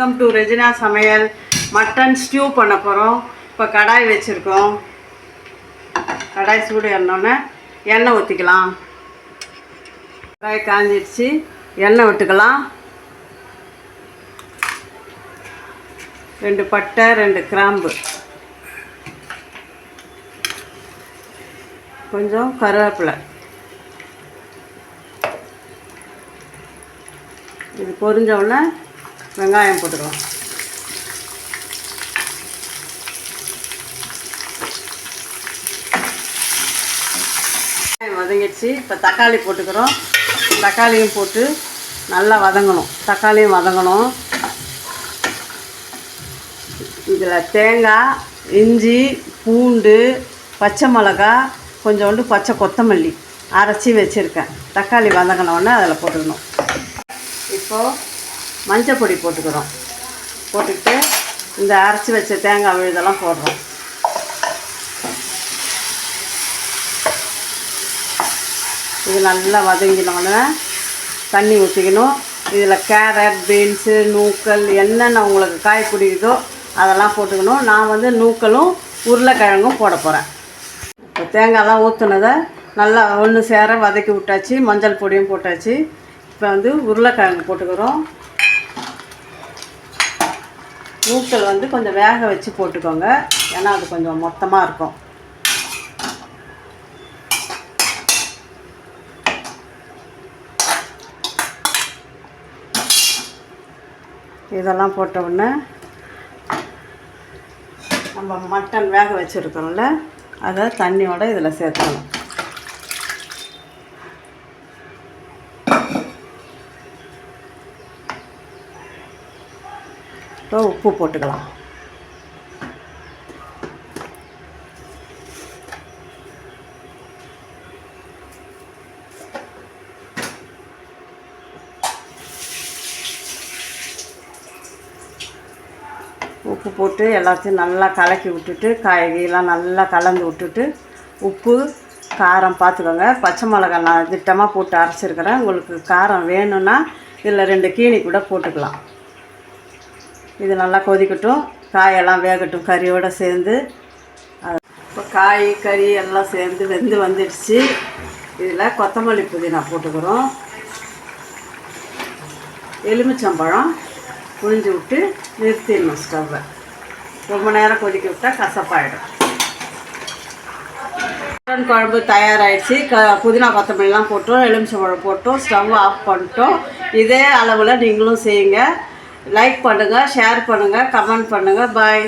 Welcome to Regina Samayal mutton stew பண்ண போகிறோம் இப்போ கடாய் வச்சுருக்கோம். கடாய் சூடு ஏறினோன்னே எண்ணெய் ஊற்றிக்கலாம் கடாய் காஞ்சிடுச்சு. எண்ணெய் விட்டுக்கலாம். ரெண்டு பட்டை ரெண்டு கிராம்பு. கொஞ்சம் கருவேப்பிலை. இது பொரிஞ்ச உடனே வெங்காயம் போட்டுக்கலாம். வெங்காயம் வதங்கிடுச்சு. இப்போ தக்காளி போட்டுக்கிறோம். தக்காளியும் போட்டு நல்லா வதங்கணும். தக்காளியும் வதங்கணும். இதில் தேங்காய் இஞ்சி பூண்டு பச்சை மிளகா கொஞ்சோண்டு பச்சை கொத்தமல்லி அரைச்சி வச்சுருக்கேன். தக்காளி வதங்கினோடனே அதில் போட்டுக்கணும். இப்போது மஞ்சள் பொடி போட்டுக்கிறோம். போட்டுக்கிட்டு இந்த அரைச்சி வச்ச தேங்காய் விழுதெல்லாம் போடுறோம். இது நல்லா வதங்கினோடனே தண்ணி ஊற்றிக்கணும் இதில் கேரட் பீன்ஸு நூக்கல் என்னென்ன உங்களுக்கு காய் பிடிக்குதோ அதெல்லாம் போட்டுக்கணும். நான் வந்து நூக்கலும் உருளைக்கிழங்கும் போட போகிறேன் இப்போ தேங்காய்லாம் ஊற்றுனதை நல்லா ஒன்று சேர வதக்கி விட்டாச்சு. மஞ்சள் பொடியும் போட்டாச்சு. இப்போ வந்து உருளைக்கிழங்கு போட்டுக்கிறோம். நூக்கல் வந்து கொஞ்சம் வேக வச்சு போட்டுக்கோங்க. ஏன்னா அது கொஞ்சம் மொத்தமாக இருக்கும். இதெல்லாம் போட்ட உடனே நம்ம மட்டன் வேக வச்சுருக்கோம்ல அதை தண்ணியோடு இதில் சேர்த்துக்கணும். இப்போ உப்பு போட்டுக்கலாம். உப்பு போட்டு எல்லாத்தையும் நல்லா கலக்கி விட்டுட்டு காய்கறிலாம் நல்லா கலந்து விட்டுட்டு உப்பு காரம் பார்த்துக்கோங்க. பச்சை மிளகாய் நான் திட்டமாக போட்டு அரைச்சிருக்கிறேன். உங்களுக்கு காரம் வேணும்னா இதில் ரெண்டு கீனி கூட போட்டுக்கலாம். இது நல்லா கொதிக்கட்டும். காயெல்லாம் வேகட்டும். கறியோடு சேர்ந்து. இப்போ காய் கறி எல்லாம் சேர்ந்து வெந்து வந்துடுச்சு. இதில் கொத்தமல்லி புதினா போட்டுக்கிறோம். எலுமிச்சம்பழம் புழிஞ்சு விட்டு நிறுத்திடணும் ஸ்டவ்வை. ரொம்ப நேரம் கொதிக்க விட்டால் கசப்பாயிடும். மட்டன் குழம்பு தயாராகிடுச்சு க புதினா கொத்தமல்லிலாம் போட்டோம். எலுமிச்சம்பழம் போட்டோம். ஸ்டவ் ஆஃப் பண்ணிட்டோம். இதே அளவில் நீங்களும் செய்யுங்க. லைக் பண்ணுங்கள் ஷேர் பண்ணுங்கள் கமெண்ட் பண்ணுங்கள் பாய்